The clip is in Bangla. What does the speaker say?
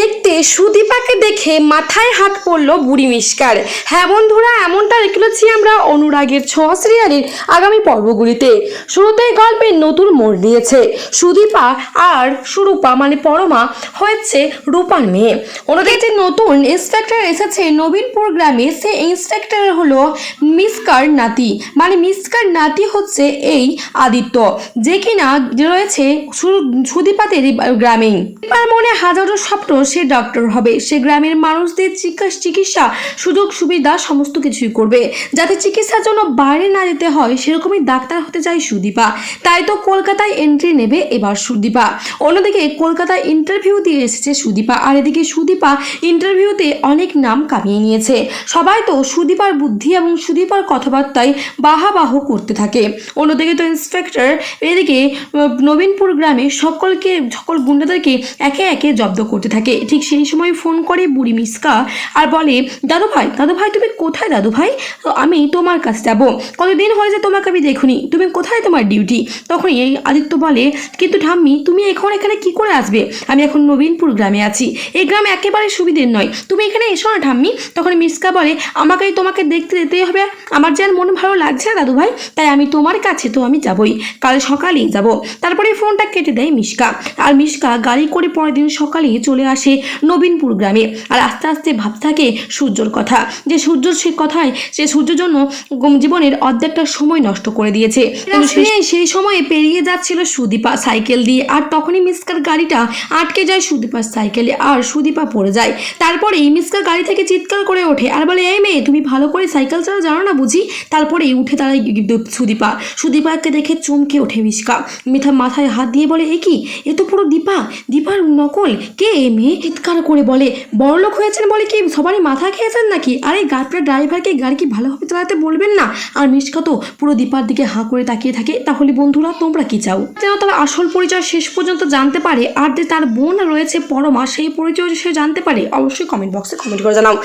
দেখতে, সুদীপাকে দেখে মাথায় হাত পড়ল বুড়ি মিসকার হ্যাঁ বন্ধুরা, এমনটা দেখলেছি আমরা অনুরাগের ছোঁয়া সিরিয়ালের আগামী পর্বগুলিতে। শুরুতেই গল্পের নতুন মোড় নিয়েছে সুদীপা আর সুরূপা মানে পরমা হয়েছে রূপার মেয়ে। ওনাদের যে নতুন ইন্সপেক্টর এসেছে নবীনপুর গ্রামে। সে ইন্সপেক্টর হলো মিসকার নাতি। মানে মিসকার নাতি হচ্ছে এই আদিত্য, যে কিনা রয়েছে সুদীপাতের গ্রামে তার মনে হাজারো স্বপ্ন সে ডক্টর হবে। সে গ্রামের মানুষদের চিকিৎসা চিকিৎসা সুযোগ, সুবিধা সমস্ত কিছুই করবে। যাতে চিকিৎসার জন্য বাইরে না যেতে হয়, সেরকমই ডাক্তার হতে চায় সুদীপা। তাই তো কলকাতায় এন্ট্রি নেবে এবার সুদীপা। অন্যদিকে কলকাতায় ইন্টারভিউ দিয়ে এসেছে সুদীপা। আর এদিকে সুদীপা ইন্টারভিউতে অনেক নাম কামিয়ে নিয়েছে। সবাই তো সুদীপার বুদ্ধি এবং সুদীপার কথাবার্তায় বাহাবাহ করতে থাকে। অন্যদিকে তো ইন্সপেক্টর এদিকে নবীনপুর গ্রামে সকলকে, সকল গুন্ডাদেরকে একে একে জব্দ করতে থাকে। ঠিক সেই সময় ফোন করে বুড়ি মিসকা আর বলে, দাদু ভাই দাদু ভাই, তুমি কোথায় দাদু ভাই? তো আমি তোমার কাছে যাব। কতদিন হয়েছে তোমাকে আমি দেখুনি। তুমি কোথায় তোমার ডিউটি তখন এই আদিত্য বলে, কিন্তু ঠাম্মি, তুমি এখন এখানে কি করে আসবে? আমি এখন নবীনপুর গ্রামে আছি। এই গ্রাম একেবারে সুবিধের নয়। তুমি এখানে এসো না ঠাম্মি। তখন মিসকা বলে, আমাকেই তোমাকে দেখতে যেতেই হবে। আমার যে আর মন ভালো লাগছে না দাদু ভাই, তাই আমি তোমার কাছে তো আমি যাবই। কাল সকালেই যাব। তারপরে ফোনটা কেটে দেয় মিশকা আর মিশকা গাড়ি করে পরের দিন সকালে চলে আসে নবীনপুর গ্রামে। আর আস্তে আস্তে ভাবতে থাকে সূর্যর কথা। যে সূর্য সে কথায় সে সূর্যের জন্য জীবনের অর্ধেকটা সময় নষ্ট করে দিয়েছে। সেই- সময়ে পেরিয়ে যাচ্ছিল সুদীপা সাইকেল দিয়ে। আর তখনই মিসকার গাড়িটা আটকে যায় সুদীপার সাইকেলে আর সুদীপা পড়ে যায়। তারপরে মিসকার গাড়ি থেকে চিৎকার করে ওঠে। আর বলে এই মেয়ে তুমি ভালো করে সাইকেল চালা জানো না বুঝি? তারপরেই উঠে দাঁড়ায় সুদীপা। সুদীপাকে দেখে চমকে ওঠে মিসকা মিথা মাথায় হাত দিয়ে বলে এ কি? এ তো পুরো দীপা। দীপার নকল। কে এ মেয়ে চিৎকার করে বলে, বড়লোক হয়েছেন বলে কি সবারই মাথা খেয়েছেন নাকি? আরে গাড়িটা ড্রাইভারকে গাড়ি কি ভালোভাবে চালাতে বলবেন না? আর মিশকা তো পুরো দীপার দিকে হাঁ করে তাকিয়ে থাকে। তাহলে বন্ধুরা, তোমরা কি চাও? যেন তার আসল পরিচয় শেষ পর্যন্ত জানতে পারে, আর যে তার বোন রয়েছে পরমা, সেই পরিচয় সে জানতে পারে, অবশ্যই কমেন্ট বক্সে কমেন্ট করে জানাও।